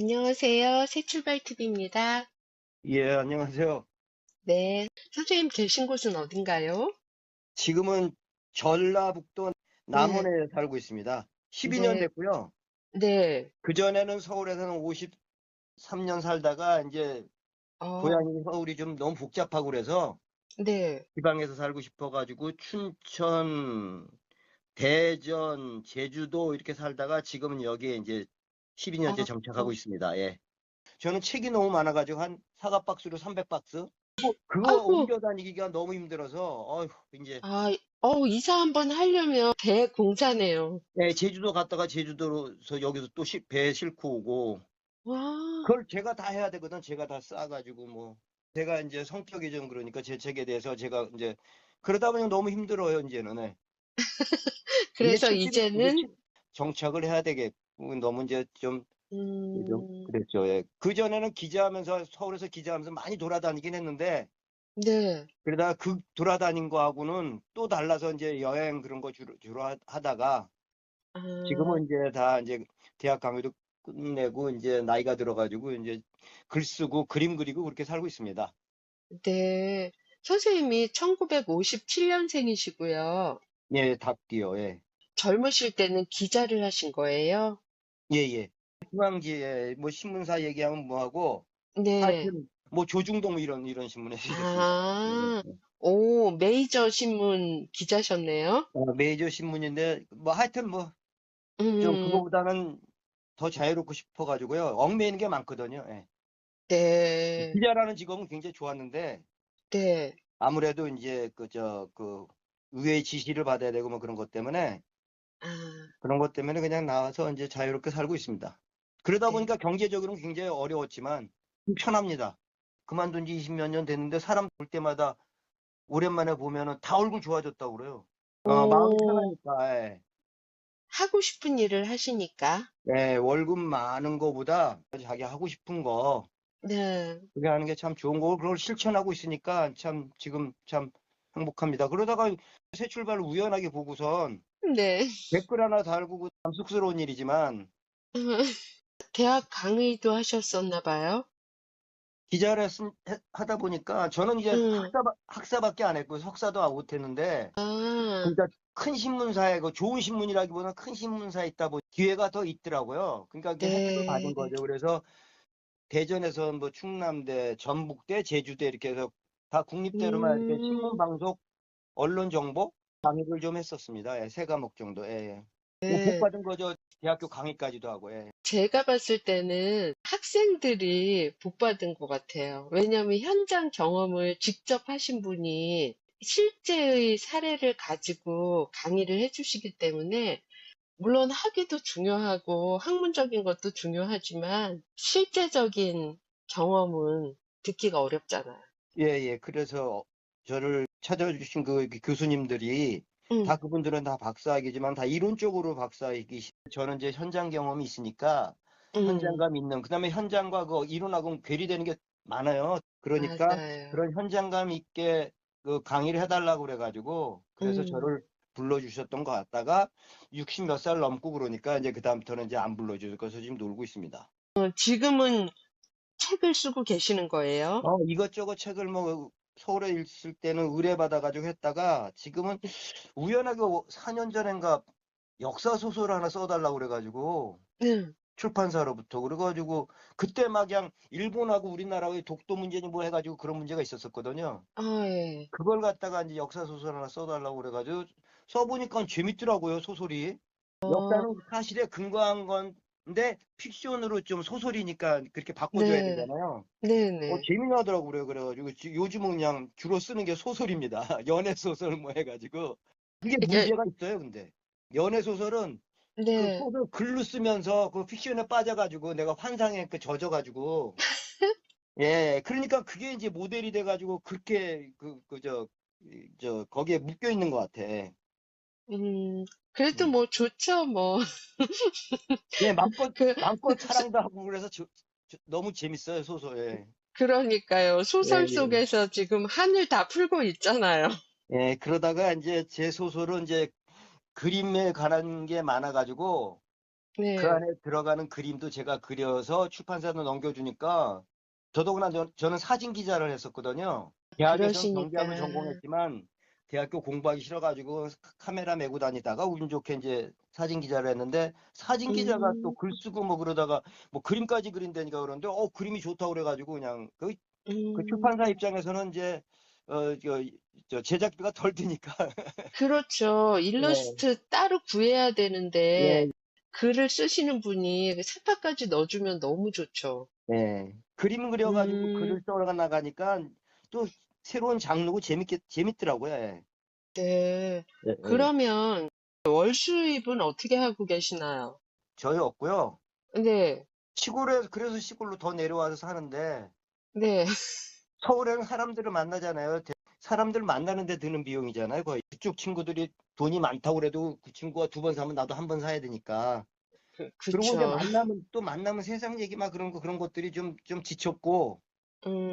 안녕하세요. 새출발TV입니다. 예, 안녕하세요. 네. 선생님 계신 곳은 어딘가요? 지금은 전라북도 네. 남원에 살고 있습니다. 12년 네. 됐고요. 네. 그전에는 서울에서는 53년 살다가 이제 어, 고향이 서울이 좀 너무 복잡하고 그래서 네. 지방에서 살고 싶어가지고 춘천, 대전, 제주도 이렇게 살다가 지금은 여기에 이제 12년째 아, 정착하고 어. 있습니다. 예. 저는 책이 너무 많아가지고 한 사과 박스로 300박스? 그거 아이고. 옮겨 다니기가 너무 힘들어서, 어휴, 이제 아, 어, 이사 한번 하려면 대공사네요. 네, 제주도 갔다가 제주도로서 여기서 또 시- 배 싣고 오고 와, 그걸 제가 다 해야 되거든. 제가 다 싸가지고 뭐 제가 이제 성격이 좀 그러니까 제 책에 대해서 제가 이제 그러다 보니 너무 힘들어요 이제는. 네. 그래서 이제는, 책- 정착을 해야 되겠고 너무 이제 좀, 좀 음, 그랬죠. 예. 그 전에는 기자하면서 서울에서 기자하면서 많이 돌아다니긴 했는데 네. 그러다가 그 돌아다닌 거하고는 또 달라서 이제 여행 그런 거 주로, 주로 하- 하다가 아, 지금은 이제 다 이제 대학 강의도 끝내고 이제 나이가 들어가지고 이제 글 쓰고 그림 그리고 그렇게 살고 있습니다. 네. 선생님이 1957년생이시고요. 예, 닭띠요. 예. 젊으실 때는 기자를 하신 거예요? 예, 예. 중앙지에 뭐 신문사 얘기하면 뭐 하고 네. 하여튼 뭐 조중동 이런 이런 신문에 있었습니다. 아, 예. 오, 메이저 신문 기자셨네요. 어, 메이저 신문인데 뭐 하여튼 뭐 좀 음, 그거보다는 더 자유롭고 싶어가지고요. 얽매이는 게 많거든요. 예. 네, 기자라는 직업은 굉장히 좋았는데 네. 아무래도 이제 그 저 그 의회의 지시를 받아야 되고 뭐 그런 것 때문에 아, 그런 것 때문에 그냥 나와서 이제 자유롭게 살고 있습니다. 그러다 네. 보니까 경제적으로는 굉장히 어려웠지만 편합니다. 그만둔 지 20몇 년 됐는데 사람 볼 때마다 오랜만에 보면은 다 얼굴 좋아졌다고 그래요. 어, 마음이 오, 편하니까. 예. 하고 싶은 일을 하시니까. 예, 월급 많은 거보다 자기 하고 싶은 거 네, 그게 하는 게 참 좋은 거고 그걸 실천하고 있으니까 참 지금 참 행복합니다. 그러다가 새 출발을 우연하게 보고선 네. 댓글 하나 달고 참 쑥스러운 일이지만 대학 강의도 하셨었나 봐요. 기자를 했, 했- 하다 보니까 저는 이제 음, 학사, 학사 밖에 안 했고 석사도 못 했는데 아, 큰 신문사에 그 좋은 신문이라기보다는 큰 신문사에 있다 보니 기회가 더 있더라고요. 그러니까 혜택을 네, 받은 거죠. 그래서 대전에서 뭐 충남대, 전북대, 제주대 이렇게 해서 다 국립대로만 이렇게 신문 음, 방송, 언론 정보 강의를 좀 했었습니다. 예, 세 과목 정도. 예, 예. 뭐복 네. 받은 거죠. 대학교 강의까지도 하고. 예. 제가 봤을 때는 학생들이 복 받은 것 같아요. 왜냐하면 현장 경험을 직접 하신 분이 실제의 사례를 가지고 강의를 해주시기 때문에 물론 학위도 중요하고 학문적인 것도 중요하지만 실제적인 경험은 듣기가 어렵잖아요. 예, 예. 그래서 저를 찾아주신 그 교수님들이 음, 다 그분들은 다 박사학위지만 다 이론적으로 박사이기 저는 이제 현장 경험이 있으니까 음, 현장감 있는 그다음에 현장과 그 이론하고는 괴리되는 게 많아요. 그러니까 맞아요. 그런 현장감 있게 그 강의를 해달라고 그래가지고 그래서 음, 저를 불러주셨던 것 같다가 60 몇 살 넘고 그러니까 이제 그다음부터는 이제 안 불러주셔서 지금 놀고 있습니다. 어, 지금은 책을 쓰고 계시는 거예요? 어, 이것저것 책을 뭐 서울에 있을 때는 의뢰받아가지고 했다가 지금은 우연하게 4년 전인가 역사 소설 하나 써달라고 그래가지고 네. 출판사로부터 그래가지고 그때 막 그냥 일본하고 우리나라의 독도 문제니 뭐 해가지고 그런 문제가 있었었거든요. 아, 예. 그걸 갖다가 이제 역사 소설 하나 써달라고 그래가지고 써보니까 재밌더라고요 소설이. 어, 역사는 사실에 근거한 건 데 픽션으로 좀 소설이니까 그렇게 바꿔줘야 네, 되잖아요. 어, 네네. 재미나더라고 그래요. 그래가지고 지- 요즘은 그냥 주로 쓰는 게 소설입니다. 연애 소설 뭐 해가지고 그게 이게, 문제가 있어요. 근데 연애 소설은 그 네. 소설 글로 쓰면서 그 픽션에 빠져가지고 내가 환상에 그 젖어가지고 예 그러니까 그게 이제 모델이 돼가지고 그렇게 그 그 저 저 거기에 묶여 있는 것 같아. 음, 그래도 음. 뭐 좋죠, 뭐. 예 마음껏 그, 마음껏 소- 사랑도 하고 그래서 저- 저- 너무 재밌어요 소설. 그러니까요. 예, 소설 예, 예. 속에서 지금 한을 다 풀고 있잖아요. 예, 그러다가 이제 제 소설은 이제 그림에 관한 게 많아가지고 네. 그 안에 들어가는 그림도 제가 그려서 출판사로 넘겨주니까 더더구나 저, 저는 사진 기자를 했었거든요. 대학에서 경제학을 그러시니까. 전공했지만 대학교 공부하기 싫어가지고 카- 카메라 메고 다니다가 운 좋게 이제 사진 기자를 했는데 사진 기자가 음. 또글 쓰고 뭐 그러다가 뭐 그림까지 그린다니까 그러는데 어 그림이 좋다고 그래가지고 그냥 그, 그 음, 출판사 입장에서는 이제 어 저, 저 제작비가 덜 드니까 그렇죠. 일러스트 따로 구해야 되는데 예, 글을 쓰시는 분이 그 색깔까지 넣어주면 너무 좋죠. 예. 그림 그려가지고 음. 글을 써가 나가니까 또 새로운 장르고 재밌게 재밌더라고요. 예. 네. 예, 예. 그러면 월 수입은 어떻게 하고 계시나요? 저희 없고요. 네. 시골에 그래서 시골로 더 내려와서 사는데 네. 서울에는 사람들을 만나잖아요. 대- 사람들 만나는데 드는 비용이잖아요. 거의 그쪽 친구들이 돈이 많다고 그래도 그 친구가 두 번 사면 나도 한 번 사야 되니까. 그, 그리고 이제. 만나면 또 만나면 세상 얘기 막 그런 거 그런 것들이 좀 좀 지쳤고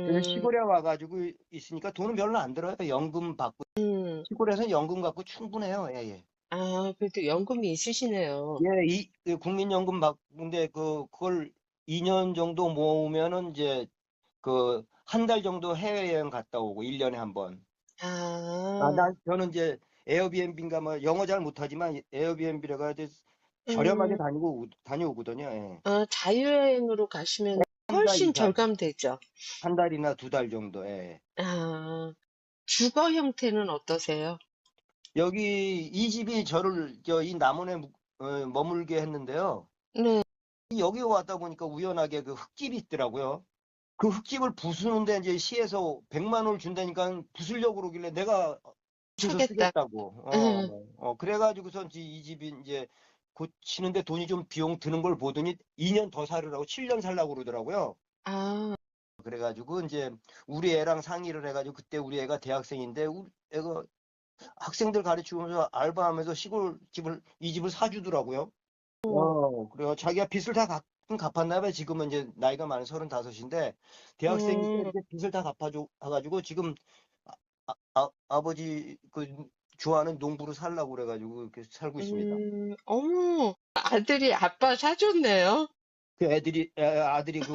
그래서 음, 시골에 와가지고 있으니까 돈은 별로 안 들어요. 연금 받고 음. 시골에서는 연금 갖고 충분해요. 예, 예. 아, 그래도 연금이 있으시네요. 예, 이 그 국민연금 받는데 그 그걸 2년 정도 모으면은 이제 그 한 달 정도 해외여행 갔다 오고 1년에 한 번. 아, 아, 난 저는 이제 에어비앤비인가 뭐 영어 잘 못하지만 에어비앤비라가 이제 저렴하게 음, 다니고 오- 다녀오거든요. 예. 아, 자유여행으로 가시면 훨씬 절감되죠. 한 달이나 두 달 정도. 예. 아, 주거 형태는 어떠세요? 여기 이 집이 저를 저 이 남원에 묵- 어, 머물게 했는데요. 네. 여기 왔다 보니까 우연하게 그 흙집이 있더라고요. 그 흙집을 부수는데 이제 시에서 100만 원을 준다니까 부수려고 그러길래 내가 부숴서. 쓰겠다고. 어, 응. 어, 그래가지고선 이제 이 집이 이제 고치는데 돈이 좀 비용 드는 걸 보더니 2년 더 살으라고 7년 살라고 그러더라고요. 아, 그래가지고 이제 우리 애랑 상의를 해가지고 그때 우리 애가 대학생인데 우리 애가 학생들 가르치면서 알바하면서 시골 집을 이 집을 사주더라고요. 어, 그래요. 자기가 빚을 다 갚, 갚았나 봐요. 지금은 이제 나이가 많은 35인데 대학생인데 음, 빚을 다 갚아줘 가지고 지금 아, 아, 아버지 그 좋아하는 농부로 살라고 그래가지고 이렇게 살고 있습니다. 음, 어머, 아들이 아빠 사줬네요. 그 애들이 애- 아들이 그,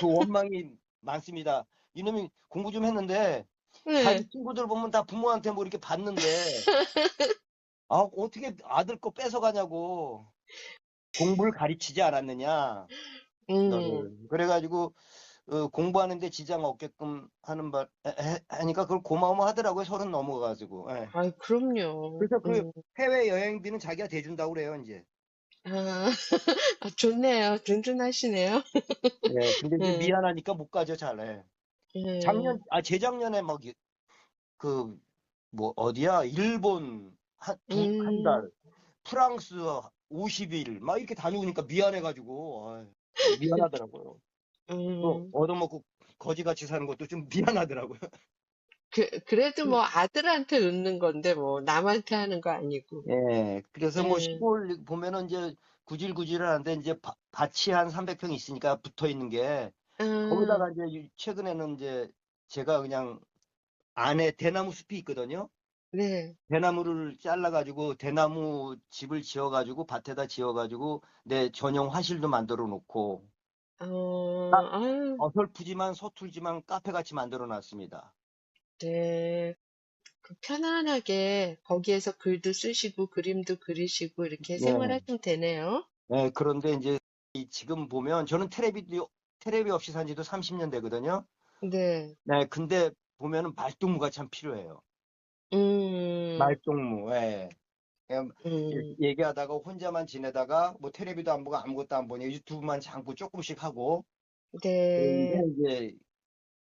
그 원망이 많습니다. 이놈이 공부 좀 했는데 네. 자기 친구들 보면 다 부모한테 뭐 이렇게 받는데 아 어떻게 아들 거 뺏어가냐고 공부를 가르치지 않았느냐 음, 그래가지고 어, 공부하는데 지장 없게끔 하는 바 하니까 그걸 고마워하더라고요 서른 넘어가지고 예. 아이, 그럼요. 그래서 그 음, 해외 여행비는 자기가 대준다고 그래요 이제 아, 아, 좋네요. 든든하시네요. 예 근데 이제 네. 미안하니까 못 가죠 잘해 네. 작년 아 재작년에 막그뭐 어디야 일본 한 두 한 음, 달 프랑스 50일 막 이렇게 다녀오니까 미안해가지고 아이, 미안하더라고요. 또 음, 얻어먹고 거지같이 사는 것도 좀 미안하더라고요. 그, 그래도 뭐 아들한테 얻는 건데 뭐 남한테 하는 거 아니고. 예, 그래서 뭐 네. 시골 보면은 이제 구질구질한데 이제 바- 밭이 한 300평 있으니까 붙어 있는 게 아, 거기다가 이제 이- 최근에는 이제 제가 그냥 안에 대나무 숲이 있거든요. 네. 대나무를 잘라가지고 대나무 집을 지어가지고 밭에다 지어가지고 내 전용 화실도 만들어 놓고 어, 아유, 어설프지만 서툴지만 카페같이 만들어 놨습니다. 네. 그 편안하게 거기에서 글도 쓰시고 그림도 그리시고 이렇게 네. 생활하시면 되네요. 네, 그런데 이제 이 지금 보면 저는 텔레비도 텔레비 없이 산 지도 30년 되거든요. 네. 네, 근데 보면은 말동무가 참 필요해요. 음, 말동무. 예. 그냥 음, 얘기하다가 혼자만 지내다가 뭐 텔레비도 안 보고 아무것도 안 보니 유튜브만 잠고 조금씩 하고 네. 그런데 이제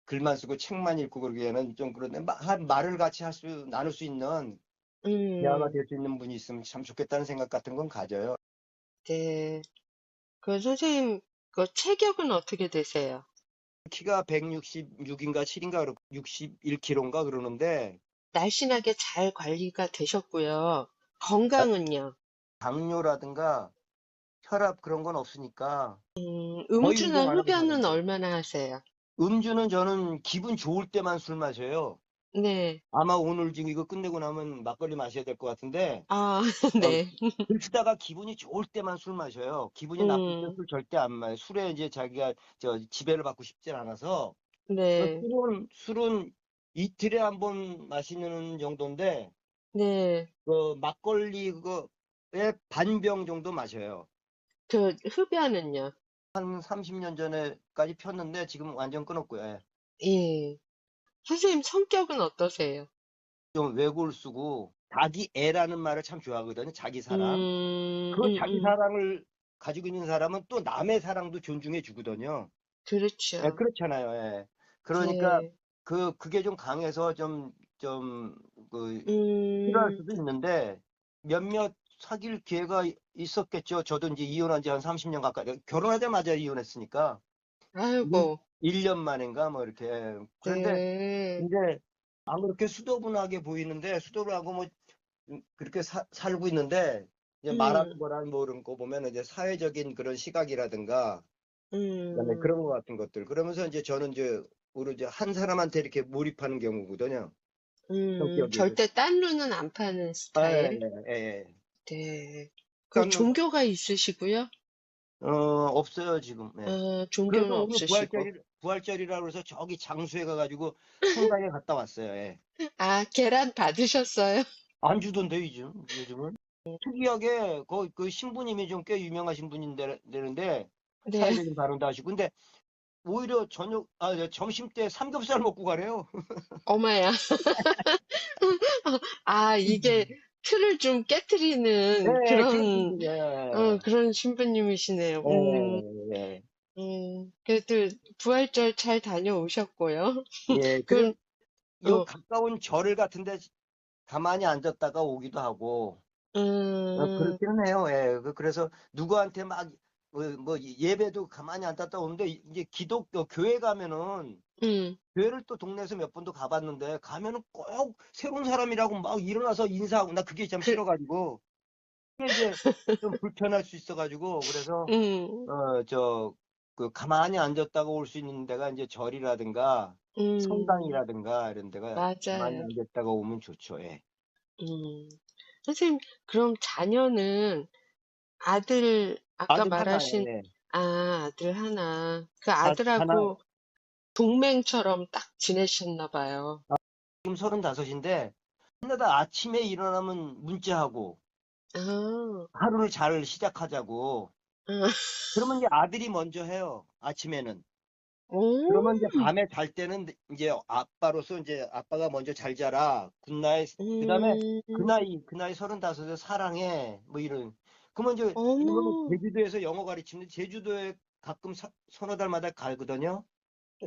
글만 쓰고 책만 읽고 그러기에는 좀 그런데 마- 한 말을 같이 할 수 나눌 수 있는 대화가 음, 될 수 있는 분이 있으면 참 좋겠다는 생각 같은 건 가져요. 네. 그 선생님, 그 체격은 어떻게 되세요? 키가 166인가 7인가 61kg인가 그러는데 날씬하게 잘 관리가 되셨고요. 건강은요? 당뇨라든가 혈압 그런 건 없으니까 음, 음주나 흡연은 얼마나 하세요? 음주는 저는 기분 좋을 때만 술 마셔요. 네. 아마 오늘 지금 이거 끝내고 나면 막걸리 마셔야 될 것 같은데, 아, 어, 네. 글 쓰다가 기분이 좋을 때만 술 마셔요. 기분이 나쁠 때 음, 술 절대 안 마셔요. 술에 이제 자기가 저 지배를 받고 싶진 않아서, 그 네. 술은, 술은 이틀에 한 번 마시는 정도인데, 네. 그 막걸리 그거에 반병 정도 마셔요. 그 흡연은요? 한 30년 전에까지 폈는데 지금 완전 끊었고요. 예. 예. 선생님 성격은 어떠세요? 좀 외골 쓰고 자기 애라는 말을 참 좋아하거든요. 자기 사랑. 음, 그 음, 자기 음. 사랑을 가지고 있는 사람은 또 남의 사랑도 존중해 주거든요. 예, 그렇죠. 그렇잖아요. 예. 그러니까 네. 그 그게 좀 강해서 좀 좀그 싫어할 음, 수도 있는데 몇몇 사귈 기회가 이- 있었겠죠. 저도 이제 이혼한 지 한 30년 가까이 결혼하자마자 이혼했으니까 아이고, 1년 만인가 뭐 이렇게. 그런데 네. 이제 안 그렇게 수더분하게 보이는데 수더분하고 뭐 음, 그렇게 사- 살고 있는데 이제 말하는 음, 거랑 뭐 이런 거 보면 이제 사회적인 그런 시각이라든가 그다음에 음, 그런 거 같은 것들 그러면서 이제 저는 이제 오로지 한 사람한테 이렇게 몰입하는 경우거든요. 음. 절대 딴 눈은 안 파는 아, 예, 스타일. 예, 예. 네. 그 그러니까 종교가 있으시고요? 어, 없어요 지금. 예. 어, 종교는 그래서 오늘 없으시고. 부활절이 부활절이라고 해서 저기 장수에 가가지고 성당에 갔다 왔어요. 예. 아, 계란 받으셨어요? 안 주던데 요즘 요즘은 특이하게 그, 그 신부님이 좀 꽤 유명하신 분인데 되는데 네. 사회적인 발언도 하시고 근데 오히려 저녁 아 네, 점심 때 삼겹살 먹고 가래요. 어마야. 아, 이게 틀을 좀 깨트리는 네, 그런, 분이에요. 어, 그런 신부님이시네요. 음, 예, 예, 음, 그래도 부활절 잘 다녀오셨고요. 예. 그, 그, 요 어, 가까운 절 같은데 가만히 앉았다가 오기도 하고 어, 음, 그렇기는 해요. 예. 그- 그래서 누구한테 막 뭐, 뭐 예배도 가만히 앉았다 오는데 이제 기독교 교회 가면은 음, 교회를 또 동네에서 몇 번도 가봤는데 가면은 꼭 새로운 사람이라고 막 일어나서 인사하고 나 그게 참 그, 싫어가지고 이제 좀 불편할 수 있어가지고 그래서 음, 어저 그 가만히 앉았다가 올 수 있는 데가 이제 절이라든가 음, 성당이라든가 이런 데가 가만히 맞아요. 앉았다가 오면 좋죠. 예. 음. 선생님, 그럼 자녀는 아들, 아까 아들 하나예요. 말하신, 예. 아, 아들 하나. 그 아, 하나 아들하고 동맹처럼 딱 지내셨나 봐요. 지금 서른다섯인데 맨날 아침에 일어나면 문자하고 아, 하루를 잘 시작하자고 아, 그러면 이제 아들이 먼저 해요. 아침에는. 오, 그러면 이제 밤에 잘 때는 이제 아빠로서 이제 아빠가 먼저 잘 자라. 굿나잇. 그다음에 그 음, 나이 그 나이 서른다섯에 사랑해. 뭐 이런. 그러면 이제 어머, 제주도에서 영어 가르치는데 제주도에 가끔 사- 서너 달마다 가거든요.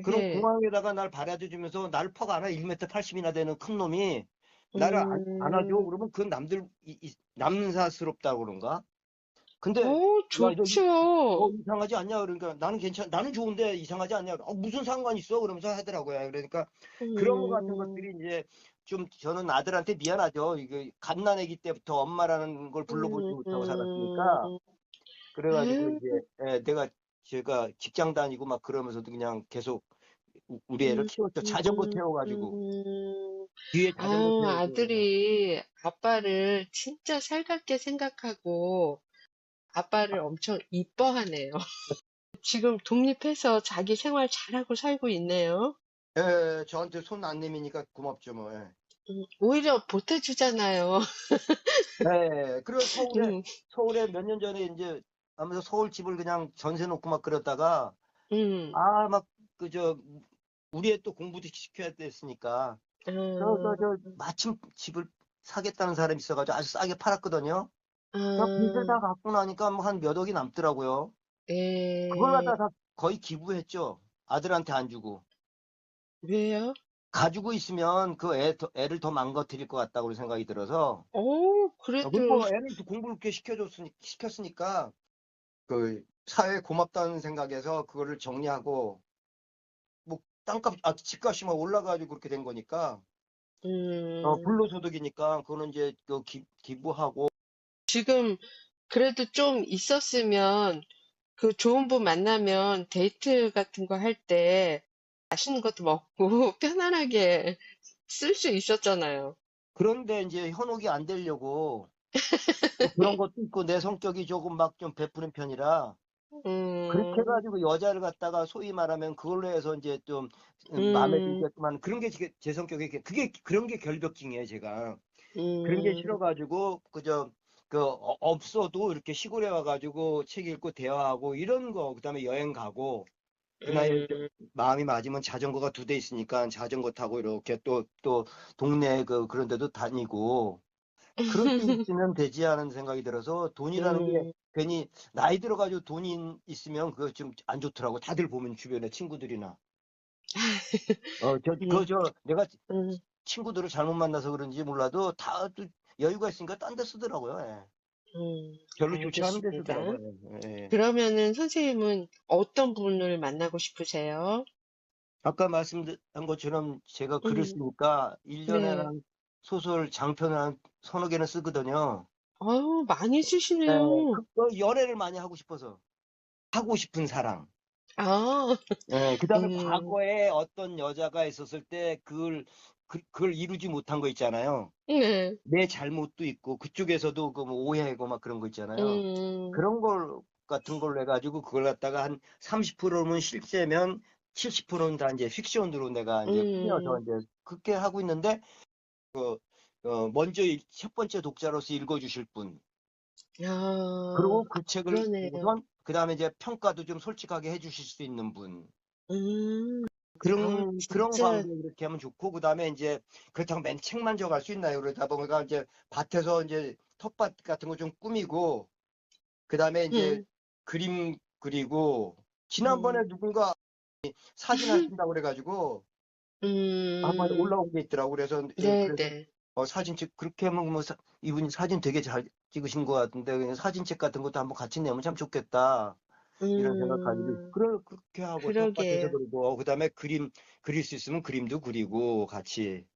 그럼 네, 공항에다가 날 바라줘 주면서 나를 퍽 안아 1m 80이나 되는 큰 놈이 나를 안, 안아줘. 음, 그러면 그건 남들 이- 이- 남사스럽다고 그런가? 근데 오, 어, 좋죠. 이상하지 않냐? 그러니까 나는 괜찮, 나는 좋은데 이상하지 않냐? 어, 무슨 상관 있어? 그러면서 하더라고요. 그러니까 그런 거 같은 음, 것들이 이제 좀 저는 아들한테 미안하죠. 이게 갓난아기 때부터 엄마라는 걸 불러보지 못하고 살았으니까 음, 그래가지고 아유, 이제 예, 내가 제가 직장 다니고 막 그러면서도 그냥 계속 우- 우리 애를 음, 키웠죠. 자전거 음, 태워가지고 음. 뒤에 자전거 아유, 태워서 아들이 아빠를 진짜 살갑게 생각하고 아빠를 엄청 이뻐하네요. 지금 독립해서 자기 생활 잘하고 살고 있네요. 예, 저한테 손 안 내미니까 고맙죠 뭐. 예. 음, 오히려 보태주잖아요. 예, 그리고 서울에 음, 서울에 몇 년 전에 이제 하면서 서울 집을 그냥 전세 놓고 막 그랬다가 음, 아 막 그 저 우리 애 또 공부도 시켜야 됐으니까 그래서 음, 저 마침 집을 사겠다는 사람이 있어가지고 아주 싸게 팔았거든요. 그 빚을 다 음, 갚고 나니까 뭐 한 몇 억이 남더라고요. 그걸 예, 갖다 다 거의 기부했죠. 아들한테 안 주고. 왜요? 가지고 있으면 그 애, 더- 애를 더 망가뜨릴 것 같다고 생각이 들어서. 오, 그래도, 그리고 애를 또 공부를 그렇게 시켜줬으니 시켰으니까 그 사회에 고맙다는 생각에서 그거를 정리하고 뭐 땅값 아 집값이 막 올라가지고 그렇게 된 거니까. 음, 어 불로소득이니까 그거는 이제 그 기, 기부하고. 지금 그래도 좀 있었으면 그 좋은 분 만나면 데이트 같은 거 할 때 맛있는 것도 먹고 편안하게 쓸 수 있었잖아요. 그런데 이제 현혹이 안 되려고 또 그런 것도 있고 내 성격이 조금 막 좀 베푸는 편이라 그렇게 음, 해가지고 여자를 갖다가 소위 말하면 그걸로 해서 이제 좀 마음에 음, 들게끔 하는 그런 게 제 성격이 그게 그런 게 결벽증이에요 제가. 그런 게 음, 싫어가지고 그저 그 어- 없어도 이렇게 시골에 와가지고 책 읽고 대화하고 이런 거 그다음에 여행 가고 그 나이에 좀 음, 마음이 맞으면 자전거가 두 대 있으니까 자전거 타고 이렇게 또 또 동네 그 그런 데도 다니고 그럴 수 있으면 되지 하는 생각이 들어서 돈이라는 게 음, 괜히 나이 들어가지고 돈이 있으면 그거 좀 안 좋더라고. 다들 보면 주변에 친구들이나. 어저 음, 그저 내가 음, 친구들을 잘못 만나서 그런지 몰라도 다 또 여유가 있으니까 딴 데 쓰더라고요. 예. 음, 별로 좋지 않은 데 알겠습니다. 쓰더라고요. 예, 예. 그러면은 선생님은 어떤 분을 만나고 싶으세요? 아까 말씀한 것처럼 제가 글을 음, 쓰니까 1년에 네. 한 소설 장편을 한 서너 개는 쓰거든요. 아유, 많이 예, 쓰시네요. 그, 그 연애를 많이 하고 싶어서 하고 싶은 사랑. 아, 예, 그다음에 음, 과거에 어떤 여자가 있었을 때 그걸 그, 그걸 이루지 못한 거 있잖아요. 네. 내 잘못도 있고 그쪽에서도 그뭐 오해하고 막 그런 거 있잖아요. 음, 그런 걸 같은 걸로 해가지고 그걸 갖다가 한 30%는 실제면 70%는 다 이제 픽션으로 내가 이제 꾸며서 음, 이제 그렇게 하고 있는데 그 어, 먼저 일- 첫 번째 독자로서 읽어주실 분 아, 그리고 그 책을. 보고선 그 다음에 이제 평가도 좀 솔직하게 해주실 수 있는 분 음, 아, 그런 그런 진짜, 관계 이렇게 하면 좋고 그 다음에 이제 그렇다고 맨 책만 져갈 수 있나요? 그러다 보니까 이제 밭에서 이제 텃밭 같은 거 좀 꾸미고 그 다음에 이제 음, 그림 그리고 지난번에 음, 누군가 사진 하신다고 그래가지고 한번 음, 올라온 게 있더라고. 그래서 예, 네, 그래서 네. 어, 사진책 그렇게 하면 뭐 사- 이분이 사진 되게 잘 찍으신 것 같은데 사진책 같은 것도 한번 같이 내면 참 좋겠다 이런 생각 가지고 음, 그러 그렇게 하고 텃밭에서. 그리고 그다음에 그림 그릴 수 있으면 그림도 그리고 같이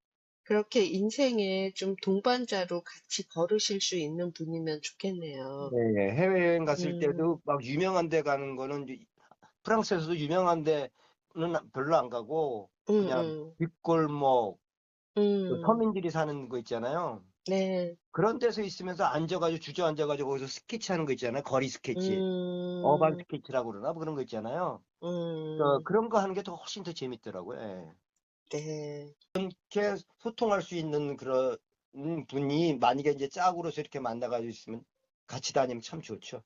그렇게 인생에 좀 동반자로 같이 걸으실 수 있는 분이면 좋겠네요. 예, 예. 해외여행 갔을 음, 때도 막 유명한 데 가는 거는 프랑스에서도 유명한 데는 별로 안 가고 음, 그냥 음, 뒷골목 그 음, 서민들이 사는 거 있잖아요. 네, 그런 데서 있으면서 앉아가지고 주저앉아가지고 거기서 스케치 하는 거 있잖아요. 거리 스케치, 어반 음, 스케치라고 그러나 뭐 그런 거 있잖아요. 어, 음, 그런 거 하는 게 더 훨씬 더 재밌더라고요. 예. 네, 이렇게 소통할 수 있는 그런 분이 만약에 이제 짝으로서 이렇게 만나가지고 있으면 같이 다니면 참 좋죠.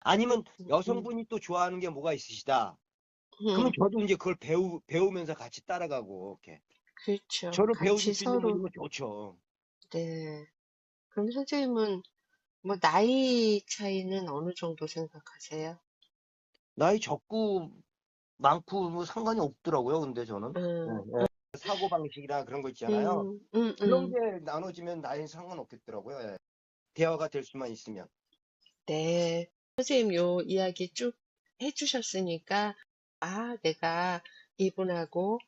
아니면 음, 여성분이 또 좋아하는 게 뭐가 있으시다. 음, 저도 이제 그걸 배우, 배우면서 같이 따라가고, 이렇게. 그렇죠. 저를 같이 수 있는 서로, 분이면 좋죠. 네. 그럼 선생님은 뭐 나이 차이는 어느 정도 생각하세요? 나이 적고 많고 뭐 상관이 없더라고요. 근데 저는. 음, 예, 예. 사고 방식이나 그런 거 있잖아요. 음, 음, 그런 음. 게 나눠지면 나이 상관없겠더라고요. 예. 대화가 될 수만 있으면. 네. 선생님 요 이야기 쭉 해주셨으니까, 아, 내가 이분하고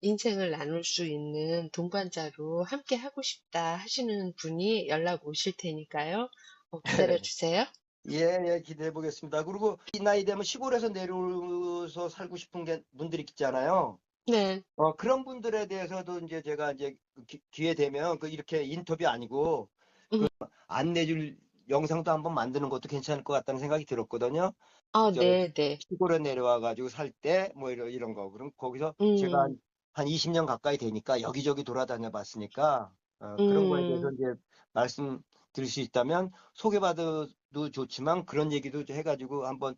인생을 나눌 수 있는 동반자로 함께 하고 싶다 하시는 분이 연락 오실 테니까요. 어, 기다려 주세요. 예, 예, 기대해 보겠습니다. 그리고 이 나이 되면 시골에서 내려서 살고 싶은 게 분들이 있잖아요. 네. 어, 그런 분들에 대해서도 이제 제가 이제 기, 기회 되면 그 이렇게 인터뷰 아니고 음, 안내줄 영상도 한번 만드는 것도 괜찮을 것 같다는 생각이 들었거든요. 아, 저 네, 네. 시골에 내려와 가지고 살 때 뭐 이런 이런 거. 그럼 거기서 제가 음, 한, 한 20년 가까이 되니까 여기저기 돌아다녀 봤으니까 어, 그런 거에 대해서 음, 이제 말씀 드릴 수 있다면 소개받아도 좋지만 그런 얘기도 해가지고 한번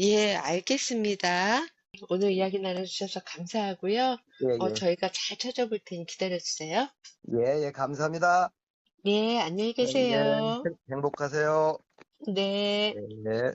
예, 알겠습니다. 오늘 이야기 나눠주셔서 감사하고요. 예, 어, 예. 저희가 잘 찾아볼 테니 기다려 주세요. 예, 예, 감사합니다. 예, 안녕히 예, 예, 계세요. 행- 행복하세요. 네. 예.